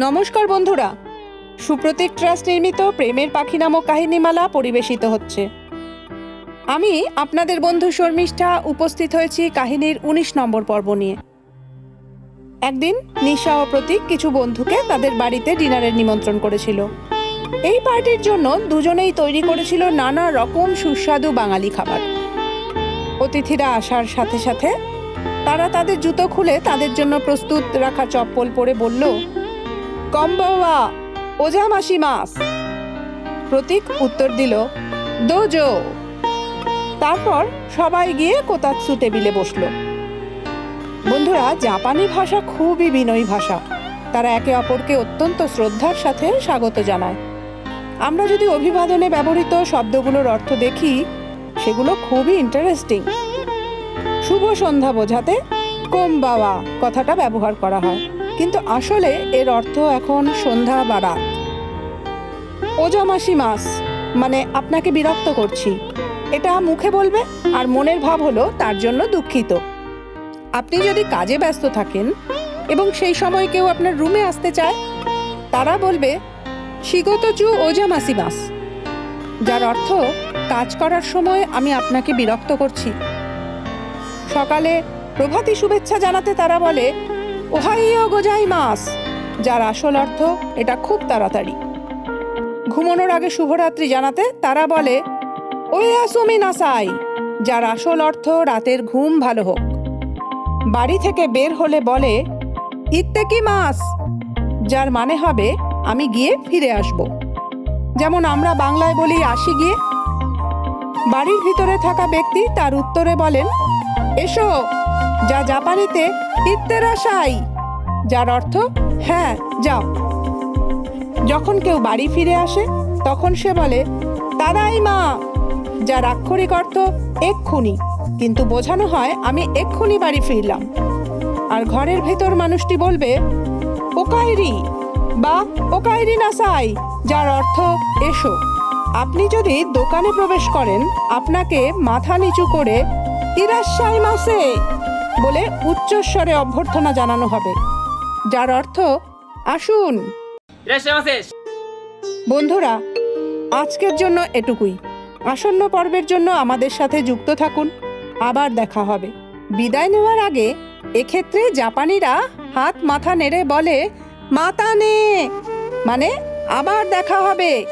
নমস্কার বন্ধুরা। সুপ্রতীক ট্রাস্ট নির্মিত প্রেমের পাখি নামক কাহিনীমালা পরিবেশিত হচ্ছে। আমি আপনাদের বন্ধু শর্মিষ্ঠা উপস্থিত হয়েছি কাহিনীর ১৯ নম্বর পর্ব নিয়ে। একদিন নিশা ও প্রতীক কিছু বন্ধুকে তাদের বাড়িতে ডিনারের নিমন্ত্রণ করেছিল। এই পার্টির জন্য দুজনেই তৈরি করেছিল নানা রকম সুস্বাদু বাঙালি খাবার। অতিথিরা আসার সাথে সাথে তারা তাদের জুতো খুলে তাদের জন্য প্রস্তুত রাখা চপ্পল পরে বলল কম্বাওয়া ওজা মাসি মাস প্রতীক উত্তর দিল, দোজো। তারপর সবাই গিয়ে কোতাৎসু টেবিলে বসল। বন্ধুরা, জাপানি ভাষা খুবই বিনয়ী ভাষা। তারা একে অপরকে অত্যন্ত শ্রদ্ধার সাথে স্বাগত জানায়। আমরা যদি অভিবাদনে ব্যবহৃত শব্দগুলোর অর্থ দেখি, সেগুলো খুবই ইন্টারেস্টিং শুভ সন্ধ্যা বোঝাতে কোম বাবা কথাটা ব্যবহার করা হয়। কিন্তু আসলে এর অর্থ এখন সন্ধ্যা বা রাত। ওজামাসি মাস মানে আপনাকে বিরক্ত করছি। এটা মুখে বলবে আর মনের ভাব হলো তার জন্য দুঃখিত। আপনি যদি কাজে ব্যস্ত থাকেন এবং সেই সময় কেউ আপনার রুমে আসতে চায়, তারা বলবে শিগতচু ওজামাসি মাস। যার অর্থ, কাজ করার সময় আমি আপনাকে বিরক্ত করছি। সকালে প্রভাতী শুভেচ্ছা জানাতে তারা বলে ওহাইও গোজাই মাস যার আসল অর্থ, এটা খুব তাড়াতাড়ি। ঘুমানোর আগে শুভরাত্রি জানাতে তারা বলে আসুমি নাসাই, যার আসল অর্থ, রাতের ঘুম ভালো হোক। বাড়ি থেকে বের হলে বলে, ইত্তেকি মাস, যার মানে হবে, আমি গিয়ে ফিরে আসব। যেমন আমরা বাংলায় বলি, আসি গিয়ে। বাড়ির ভিতরে থাকা ব্যক্তি তার উত্তরে বলেন, এসো, যা জাপানিতে ইত্তেরাশাই যার অর্থ হ্যাঁ যাও। যখন কেউ বাড়ি ফিরে আসে, তখন সে বলে, তারাই মা। যার আক্ষরিক অর্থ, এক্ষুনি। কিন্তু বোঝানো হয়, আমি এক্ষুনি বাড়ি ফিরলাম। আর ঘরের ভেতর মানুষটি বলবে, ওকাইরি বা ওকাইরি নাসাই যার অর্থ, এসো। আপনি যদি দোকানে প্রবেশ করেন, আপনাকে মাথা নিচু করে ইরাশাই মাসে। বলে উচ্চস্বরে অভ্যর্থনা জানানো হবে যার অর্থ আসুন। বন্ধুরা আজকের জন্য এটুকুই। আসন্ন পর্বের জন্য আমাদের সাথে যুক্ত থাকুন। আবার দেখা হবে। বিদায় নেওয়ার আগে এক্ষেত্রে জাপানিরা হাত মাথা নেড়ে বলে মাতা নে মানে আবার দেখা হবে।